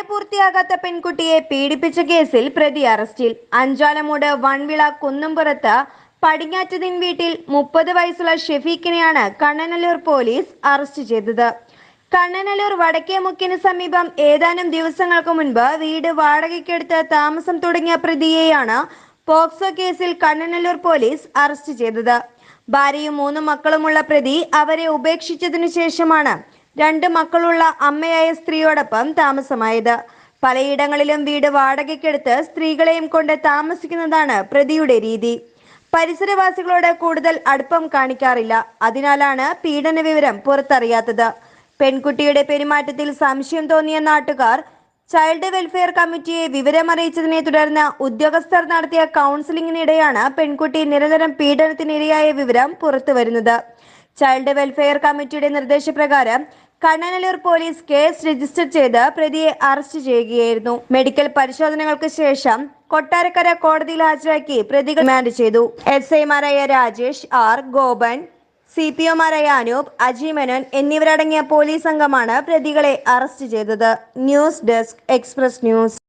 പ്രായപൂർത്തിയാകാത്ത പെൺകുട്ടിയെ പീഡിപ്പിച്ച കേസിൽ പ്രതി അറസ്റ്റിൽ. അഞ്ചാലമൂട് വൺവിള കുന്നുംപുറത്ത് പടിഞ്ഞാറ്റതിൻ വീട്ടിൽ മുപ്പത് വയസ്സുള്ള ഷെഫീഖിനെയാണ് കണ്ണനല്ലൂർ പോലീസ് അറസ്റ്റ് ചെയ്തത്. കണ്ണനല്ലൂർ വടക്കേ മുക്കിന് സമീപം ഏതാനും ദിവസങ്ങൾക്ക് മുൻപ് വീട് വാടകയ്ക്കെടുത്ത് താമസം തുടങ്ങിയ പ്രതിയെയാണ് പോക്സോ കേസിൽ കണ്ണനല്ലൂർ പോലീസ് അറസ്റ്റ് ചെയ്തത്. ഭാര്യയും മൂന്ന് മക്കളുമുള്ള പ്രതി അവരെ ഉപേക്ഷിച്ചതിനു ശേഷമാണ് രണ്ട് മക്കളുള്ള അമ്മയായ സ്ത്രീയോടൊപ്പം താമസമായത്. പലയിടങ്ങളിലും വീട് വാടകയ്ക്കെടുത്ത് സ്ത്രീകളെയും കൊണ്ട് താമസിക്കുന്നതാണ് പ്രതിയുടെ രീതി. പരിസരവാസികളോട് കൂടുതൽ അടുപ്പം കാണിക്കാറില്ല. അതിനാലാണ് പീഡന വിവരം പുറത്തറിയാത്തത്. പെൺകുട്ടിയുടെ പെരുമാറ്റത്തിൽ സംശയം തോന്നിയ നാട്ടുകാർ ചൈൽഡ് വെൽഫെയർ കമ്മിറ്റിയെ വിവരമറിയിച്ചതിനെ തുടർന്ന് ഉദ്യോഗസ്ഥർ നടത്തിയ കൗൺസിലിംഗിനിടെയാണ് പെൺകുട്ടി നിരന്തരം പീഡനത്തിനിരയായ വിവരം പുറത്തുവരുന്നത്. ചൈൽഡ് വെൽഫെയർ കമ്മിറ്റിയുടെ നിർദ്ദേശപ്രകാരം കണ്ണനല്ലൂർ പോലീസ് കേസ് രജിസ്റ്റർ ചെയ്ത് പ്രതിയെ അറസ്റ്റ് ചെയ്യുകയായിരുന്നു. മെഡിക്കൽ പരിശോധനകൾക്ക് ശേഷം കൊട്ടാരക്കര കോടതിയിൽ ഹാജരാക്കി പ്രതികൾ റിമാൻഡ് ചെയ്തു. എസ് ഐമാരായ Rajesh R Gopan C P ഒമാരായ Anoop Aji Menon എന്നിവരടങ്ങിയ പോലീസ് സംഘമാണ് പ്രതികളെ അറസ്റ്റ് ചെയ്തത്. News desk express news.